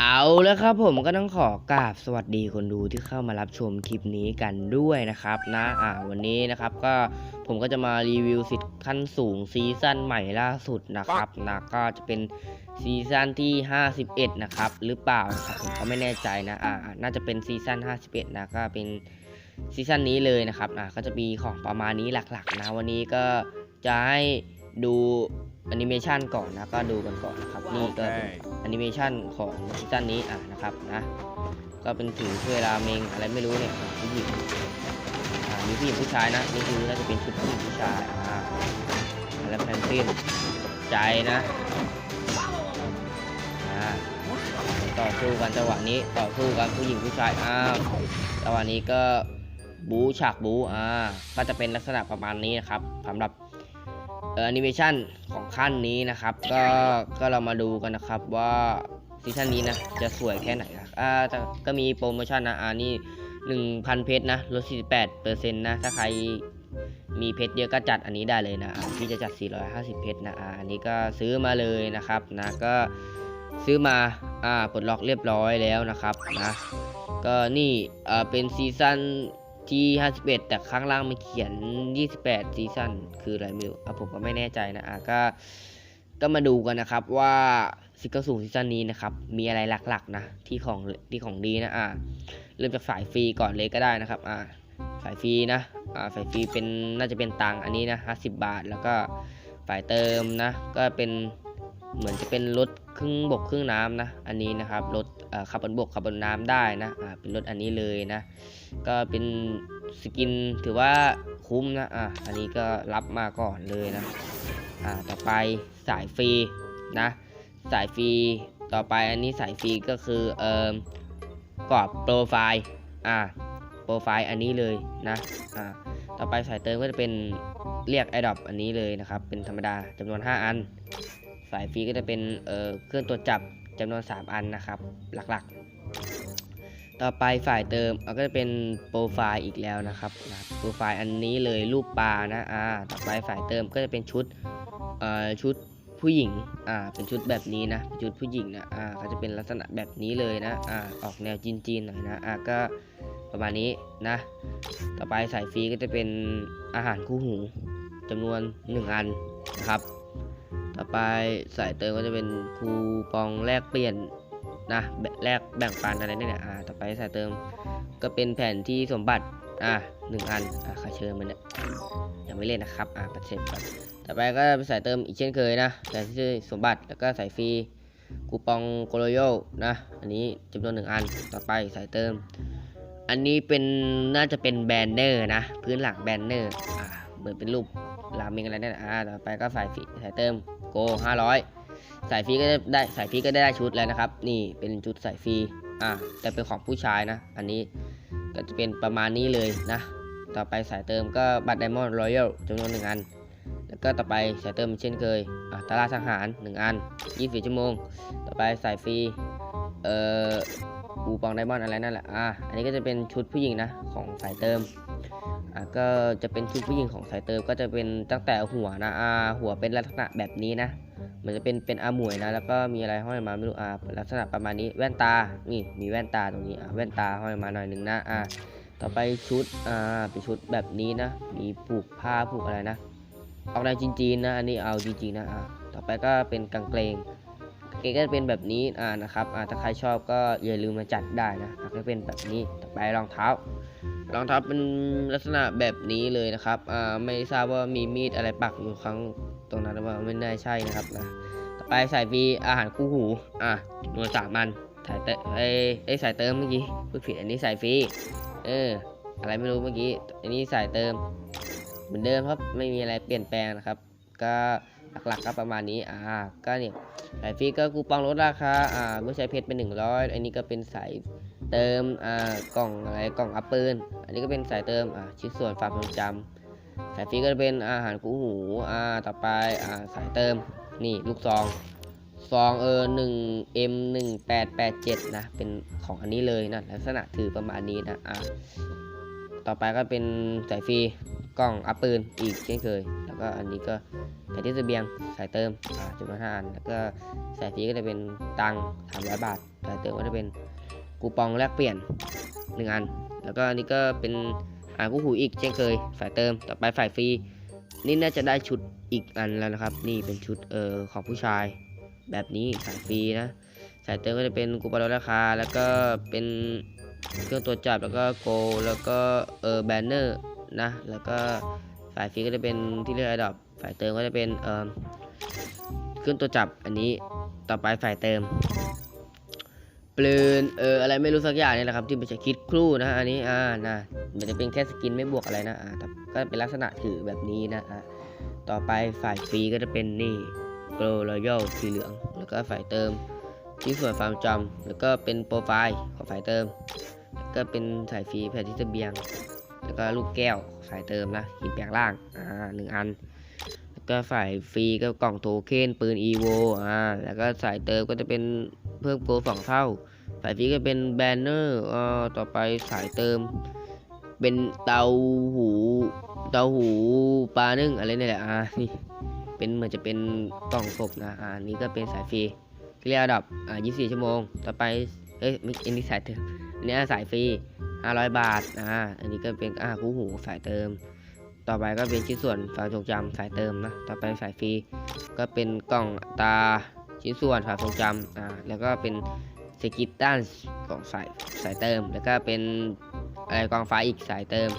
เอาแล้วครับผมก็ต้องขอกราบสวัสดีคนดูที่เข้ามารับชมคลิปนี้กันด้วยนะครับนะอ่าวันนี้นะครับก็ผมก็จะมารีวิวสิทธิ์ขั้นสูงซีซั่นใหม่ล่าสุดนะครับนะก็จะเป็นซีซั่นที่ 51 นะครับหรือเปล่าครับผมก็ไม่แน่ใจนะอ่าน่าจะเป็นซีซั่น51 นะก็เป็นซีซั่นนี้เลยนะครับอ่าก็จะมีของประมาณนี้หลักๆนะวันนี้ก็จะให้ดู แอนิเมชันก่อนนะก็ดูกันก่อนนะครับนี่ก็เป็นแอนิเมชันของซีซั่นนี้อะนะครับนะก็เป็นถึงถ้วยราเมงอะไรไม่รู้เนี่ยผู้หญิงอ่ามีผู้หญิงผู้ชายนะนี่คือน่าจะเป็นชุดผู้หญิงผู้ชายอ่าแล้วแพนกวินใจนะอ่าต่อสู้กันจังหวะนี้ต่อสู้กันผู้หญิงผู้ชายอ้าวจังหวะนี้ก็บูฉากบูอ่าก็จะเป็นลักษณะประมาณนี้นะครับสำหรับ แอนิเมชันของขั้นนี้นะครับ ก็ก็เรามาดูกันนะครับว่าซีซั่นนี้นะจะสวยแค่ไหนนะอ่าก็มีโปรโมชั่นนะอ่านี่1,000 เพชรนะลด 48เปอร์เซ็นต์นะ ถ้าใครมีเพชรเยอะก็จัดอันนี้ได้เลยนะพี่จะจัด 450 เพชรนะอ่าอันนี้ก็ซื้อมาเลยนะครับนะก็ซื้อมาอ่าปลดล็อกเรียบร้อยแล้วนะครับนะก็นี่อ่าเป็นซีซั่น ที่ 51 แต่ข้างล่างมันเขียน 28 ซีซั่นคืออะไรไม่รู้อะผมก็ไม่แน่ใจนะอะก็ก็มาดูกันนะครับว่าซิกเกิลสูงซีซั่นนี้นะครับ มีอะไรหลักๆนะที่ของที่ของดีนะอะเริ่มจากสายฟรีก่อนเลยก็ได้นะครับอะสายฟรีนะอ่าสายฟรีเป็นน่าจะเป็นตังค์อันนี้นะ50 บาท แล้วก็ฝ่ายเติมนะ ก็เป็น เหมือนจะเป็นรถครึ่งบกครึ่งน้ำนะ อันนี้นะครับรถขับบนบกขับบนน้ำได้นะอ่าเป็นรถอันนี้เลยนะ ก็เป็นสกินถือว่าคุ้มนะอะอันนี้ก็รับมาก่อนเลยนะอ่าต่อไปสายฟรีนะสายฟรีต่อไปอันนี้สายฟรีก็คือเอ่อกรอบโปรไฟล์อ่าโปรไฟล์อันนี้เลยนะอ่าต่อไปสายเติมก็จะเป็นเรียก a อด o p อันนี้เลยนะครับ เป็นธรรมดาจำนวน 5 อัน สายฟรีก็จะเป็นเอ่อเครื่องตรวจจับจำนวน 3 อันนะครับ หลักๆ ต่อไปฝ่ายเติมก็จะเป็นโปรไฟล์อีกแล้วนะครับนะโปรไฟล์อันนี้เลยรูปปลานะอ่าต่อไปฝ่ายเติมก็จะเป็นชุดเอ่อชุดผู้หญิงอ่าเป็นชุดแบบนี้นะชุดผู้หญิงนะอ่าก็จะเป็นลักษณะแบบนี้เลยนะอ่าออกแนวจีนๆหน่อยนะอ่าก็ประมาณนี้นะ ต่อไปสายฟรีก็จะเป็นอาหารคู่หูจำนวน 1 อันนะครับ ต่อไปสายเติมก็จะเป็นคูปองแลกเปลี่ยนนะแลกแบ่งปันอะไรเนี่ยอ่าต่อไปสายเติมก็เป็นแผนที่สมบัติอ่าหนึ่งอันอ่าขาเชิญมันเนี่ยยังไม่เล่นนะครับอ่าปฏิเสธก่อนต่อไปก็เป็นสายเติมอีกเช่นเคยนะแผนที่สมบัติแล้วก็สายฟรีคูปองโกโลโยนะ อันนี้จำนวนหนึ่งอันต่อไปสายเติม อันนี้เป็นน่าจะเป็นแบนเนอร์นะ พื้นหลังแบนเนอร์อ่าเหมือนเป็นรูปราเมงอะไรเนี่ยนอ่าต่อไปก็สายฟรีสายเติม โกห้าร้อยสายฟรีก็ได้สายฟรีก็ได้ชุดแล้วนะครับ นี่เป็นชุดสายฟรีอ่าแต่เป็นของผู้ชายนะ อันนี้ก็จะเป็นประมาณนี้เลยนะ ต่อไปสายเติมก็บัตรไดมอนด์รอยัลจำนวนหนึ่งอัน แล้วก็ต่อไปสายเติมเช่นเคยอ่าตลาสังหารหนึ่งอัน24ชั่วโมง ต่อไปสายฟรีเอ่อปูปองไดมอนด์อะไรนั่นแหละอ่าอันนี้ก็จะเป็นชุดผู้หญิงนะของสายเติม อ่าก็จะเป็นชุดผู้หญิงของสายเติมก็จะเป็นตั้งแต่หัวนะอาหัวเป็นลักษณะแบบนี้นะมือนจะเป็นเป็นอาหมวยนะ แล้วก็มีอะไรห้อยมาไม่รู้อาลักษณะประมาณนี้แว่นตานี่มีแว่นตาตรงนี้อ่าแว่นตาห้อยมาหน่อยหนึ่งนะอ่าต่อไปชุดอ่าเป็นชุดแบบนี้นะ มีผูกผ้าผูกอะไรนะออกแนวจีนๆนะ อันนี้เอาจริงๆนะอ่าต่อไปก็เป็นกางเกงกางเกงก็จะเป็นแบบนี้อ่านะครับอ่าถ้าใครชอบก็อย่าลืมมาจัดได้นะอ่าก็เป็นแบบนี้ต่อไปรองเท้า รองเท้าเป็นลักษณะแบบนี้เลยนะครับอ่าไม่ทราบว่ามีมีดอะไรปักอยู่ข้งตรงนั้นหรือเปล่าไม่น่าใช่นะครับนะต่อไปใสายฟรีอาหารคู่หูอะจำนวนสามอันสายเติมไอ้ไอ้สายเติมเมื่อกี้พูดผิดอันนี้สายฟรีเอออะไรไม่รู้เมื่อกี้อันนี้สายเติม เหมือนเดิมครับไม่มีอะไรเปลี่ยนแปลงนะครับ ก็หลักๆก็ประมาณนี้อ่าก็เนี่ยสายฟรีก็คูปองลดราคาอ่าเมื่อใช้เพชรเป็น100 อันนี้ก็เป็นสาย เติมอ่ากล่องอะไรกล่องอัพปืน อันนี้ก็เป็นสายเติมอ่าชิ้นส่วนฝากความจำสายฟรีก็จะเป็นอาหารคู่หูอ่าต่อไปอ่าสายเติมนี่ลูกซองซองเออหนึ่ง M หนึ่งแปดแปดเจ็ดนะเป็นของอันนี้เลยนะลักษณะถือประมาณนี้นะอะต่อไปก็เป็นสายฟรีกล่องอัพปืนอีกเช่นเคย แล้วก็อันนี้ก็แผนที่เสบียงสายเติมอ่าจำนวนห้าอันแล้วก็สายฟรีก็จะเป็นตังสามร้อยบาท สายเติมก็จะเป็น คูปองแลกเปลี่ยนหนึ่งอัน แล้วก็อันนี้ก็เป็นอ่ากูหูอีกเช่นเคยสายเติมต่อไปฝ่ายฟรีนี่น่าจะได้ชุดอีกอันแล้วนะครับ นี่เป็นชุดเอ่อของผู้ชาย แบบนี้สายฟรีนะสายเติมก็จะเป็นคูปองลดราคา แล้วก็เป็นเครื่องตรวจจับแล้วก็โกแล้วก็เออแบนเนอร์นะแล้วก็ฝ่ายฟรีก็จะเป็นที่เรียกไอดอปฝ่ายเติมก็จะเป็นเออเครื่องตรวจจับอันนี้ต่อไปฝ่ายเติม ปลืนเอออะไรไม่รู้สักอย่างนี่แหละครับที่มันจะคิดครู่นะอันนี้อ่านะมันจะเป็นแค่สกินไม่บวกอะไรนะอ่าแต่ก็เป็นลักษณะถือแบบนี้นะอ่าต่อไปฝ่ายฟรีก็จะเป็นนี่โกลรอยัลสีเหลือง แล้วก็ฝ่ายเติมที่ส่วนฟาร์มจำแล้วก็เป็นโปรไฟล์ของฝ่ายเติม แล้วก็เป็นสายฟรีแผ่นที่จะเบียง แล้วก็ลูกแก้วสายเติมนะหินแปลงล่างอ่าหนึ่งอัน แล้วก็ฝ่ายฟรีก็กล่องโทเค็นปืนอีโวอ่าแล้วก็สายเติมก็จะเป็น เพิ่มโปรสองเท่า สายฟรีก็เป็นแบนเนอร์อ่าต่อไปสายเติม เป็นเตาหูเตาหูปลานึ่งอะไรนี่แหละอ่านี่เป็นเหมือนจะเป็นกล่องศพนะอ่านี่ก็เป็นสายฟรีที่เรียกระดับอ่า24 ชั่วโมง ต่อไปเอ้ยไม่อันนี้สายเติมอันนี้สายฟรี500 บาทอ่าอันนี้ก็เป็นอ่าคู่หูสายเติมต่อไปก็เป็นชิ้นส่วนฝาทรงจำสายเติมนะ ต่อไปสายฟรี ก็เป็นกล่องตา ชิ้นส่วนฝาทรงจำอ่าแล้วก็เป็นสกิปตันกล่องสายสายเติม แล้วก็เป็นอะไรกองไฟอีกสายเติม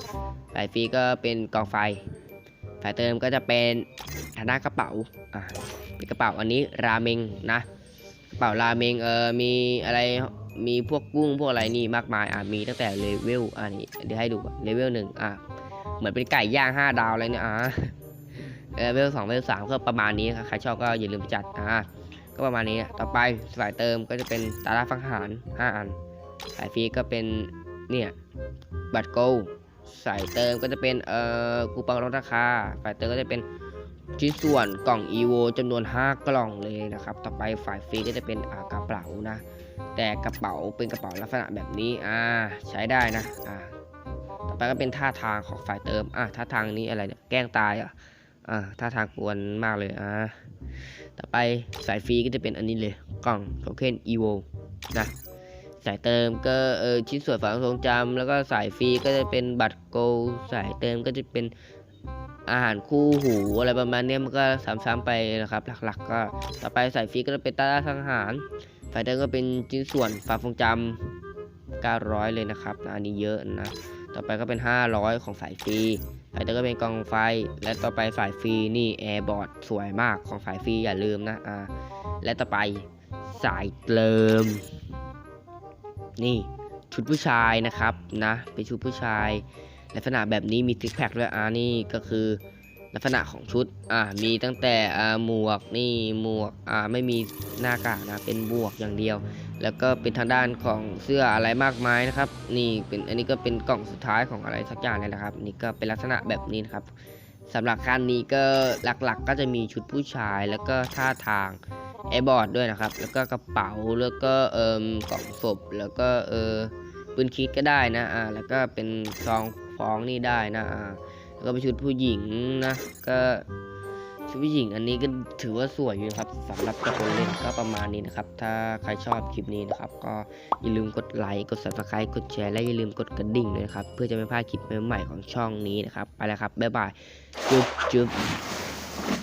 สายฟรีก็เป็นกองไฟ สายเติมก็จะเป็นฐานะกระเป๋าอ่าเป็นกระเป๋าอันนี้ราเมงนะกระเป๋าราเมงเออมีอะไรมีพวกกุ้งพวกอะไรนี่มากมายอะมีตั้งแต่เลเวลอะนี่เดี๋ยวให้ดูก่อนเลเวลหนึ่งอะเหมือนเป็นไก่ย่าง5ดาวอะไรเนี่ยอะเออเลเวลสองเลเวลสามก็ประมาณนี้ครับใครชอบก็อย่าลืมไปจัดอะ ก็ประมาณนี้ต่อไปสายเติมก็จะเป็นตาราฟังหาร 5 อัน สายฟรีก็เป็นเนี่ยบัตรโกลสายเติมก็จะเป็นเอ่อคูปองลดราคาสายเติมก็จะเป็นชิ้นส่วนกล่อง EVO จำนวน 5 กล่องเลยนะครับ ต่อไปฝ่ายฟรีก็จะเป็นกระเป๋านะ แต่กระเป๋าเป็นกระเป๋าลักษณะแบบนี้อ่าใช้ได้นะอ่าต่อไปก็เป็นท่าทางของฝ่ายเติมอ่าท่าทางนี้อะไรเนี่ยแกล้งตายอะอ่าท่าทางกวนมากเลยอ่า ต่อไปสายฟรีก็จะเป็นอันนี้เลยกล่องโทเค็น EVO นะสายเติมก็เออชิ้นส่วนฝาทรงจำแล้วก็สายฟรีก็จะเป็นบัตรโกลสายเติมก็จะเป็นอาหารคู่หูอะไรประมาณนี้มันก็ซ้ำๆไปนะครับ หลักๆ ก็ต่อไปสายฟรีก็จะเป็นตาราสังหารสายเติมก็เป็นชิ้นส่วนฝาทรงจำ900 เลยนะครับอันนี้เยอะนะ ต่อไปก็เป็น 500 ของสายฟรี สายเติมก็เป็นกองไฟ และต่อไปสายฟรีนี่แอร์บอร์ดสวยมากของสายฟรีอย่าลืมนะอ่าและต่อไปสายเติม นี่ชุดผู้ชายนะครับนะเป็นชุดผู้ชาย ลักษณะแบบนี้มีซิกแพคด้วยอ่านี่ก็คือลักษณะของชุด อ่า มีตั้งแต่ อ่า หมวก นี่ หมวก อ่า ไม่มีหน้ากากนะ เป็นบวกอย่างเดียว แล้วก็เป็นทางด้านของเสื้ออะไรมากมายนะครับ นี่เป็นอันนี้ก็เป็นกล่องสุดท้ายของอะไรสักอย่างนี่แหละครับ นี่ก็เป็นลักษณะแบบนี้นะครับสำหรับคันนี้ก็หลักๆก็จะมีชุดผู้ชายแล้วก็ท่าทางไอบอร์ดด้วยนะครับ แล้วก็กระเป๋าแล้วก็เอิมกล่องศพแล้วก็เออปืนคิดก็ได้นะอ่าแล้วก็เป็นซองฟองนี่ได้นะอ่าแล้วก็เป็นชุดผู้หญิงนะก็ ชุดผู้หญิงอันนี้ก็ถือว่าสวยอยู่นะครับสำหรับคนเล่นก็ประมาณนี้นะครับ ถ้าใครชอบคลิปนี้นะครับ ก็อย่าลืมกดไลค์กด subscribe กดแชร์และอย่าลืมกดกระดิ่งด้วยนะครับ เพื่อจะไม่พลาดคลิปใหม่ๆของช่องนี้นะครับ ไปแล้วครับบ๊ายบายจุ๊บจุ๊บ